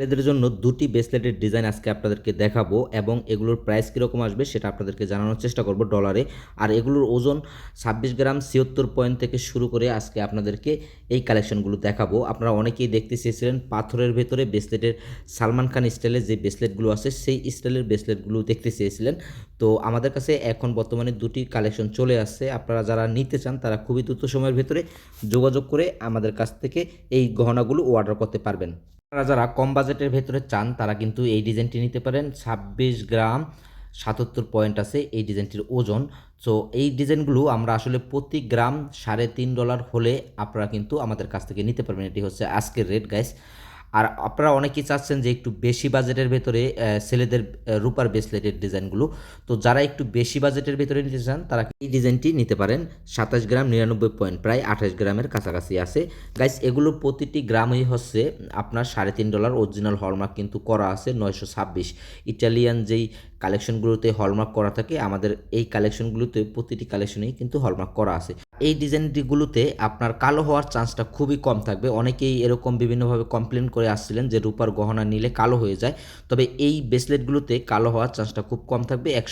ছেলেদের জন্য দুটি ব্রেসলেটের ডিজাইন আজকে আপনাদেরকে দেখাবো এবং এগুলোর প্রাইস কীরকম আসবে সেটা আপনাদেরকে জানানোর চেষ্টা করব ডলারে আর এগুলোর ওজন ছাব্বিশ গ্রাম ছিয়ত্তর পয়েন্ট থেকে শুরু করে আজকে আপনাদেরকে এই কালেকশনগুলো দেখাবো। আপনারা অনেকেই দেখতে চেয়েছিলেন পাথরের ভেতরে ব্রেসলেটের সালমান খান স্টাইলের যে ব্রেসলেটগুলো আছে, সেই স্টাইলের ব্রেসলেটগুলো দেখতে চেয়েছিলেন। তো আমাদের কাছে এখন বর্তমানে দুটি কালেকশন চলে আসছে। আপনারা যারা নিতে চান, তারা খুবই দ্রুত সময়ের ভেতরে যোগাযোগ করে আমাদের কাছ থেকে এই গহনাগুলো অর্ডার করতে পারবেন। আপনারা যারা কম বাজেটের ভেতরে চান, তারা কিন্তু এই ডিজাইনটি নিতে পারেন। ছাব্বিশ গ্রাম সাতাত্তর পয়েন্ট আছে এই ডিজাইনটির ওজন। সো এই ডিজাইনগুলো আমরা আসলে প্রতি গ্রাম সাড়ে তিন ডলার হলে আপনারা কিন্তু আমাদের কাছ থেকে নিতে পারবেন। এটি হচ্ছে আজকের রেট গাইস আর আপনারা অনেকেই চাচ্ছেন যে একটু বেশি বাজেটের ভেতরে ছেলেদের রূপার ব্রেসলেটের ডিজাইনগুলো। তো যারা একটু বেশি বাজেটের ভেতরে নিতে চান, তারা এই ডিজাইনটি নিতে পারেন। সাতাশ গ্রাম নিরানব্বই পয়েন্ট, প্রায় আঠাশ গ্রামের কাছাকাছি আছে। গাইস এগুলো প্রতিটি গ্রামই হচ্ছে আপনার সাড়ে তিন ডলার অরিজিনাল হলমার্ক কিন্তু করা আছে নয়শো ছাব্বিশ। ইটালিয়ান যেই কালেকশনগুলোতে হলমার্ক করা থাকে, আমাদের এই কালেকশনগুলোতে প্রতিটি কালেকশনেই কিন্তু হলমার্ক করা আছে। এই ডিজাইনটিগুলোতে আপনার কালো হওয়ার চান্সটা খুবই কম থাকবে। অনেকেই এরকম বিভিন্নভাবে কমপ্লেন করে আসছিলেন যে রূপার গহনা নিলে কালো হয়ে যায়। তবে এই ব্রেসলেটগুলোতে কালো হওয়ার চান্সটা খুব কম থাকবে। একশো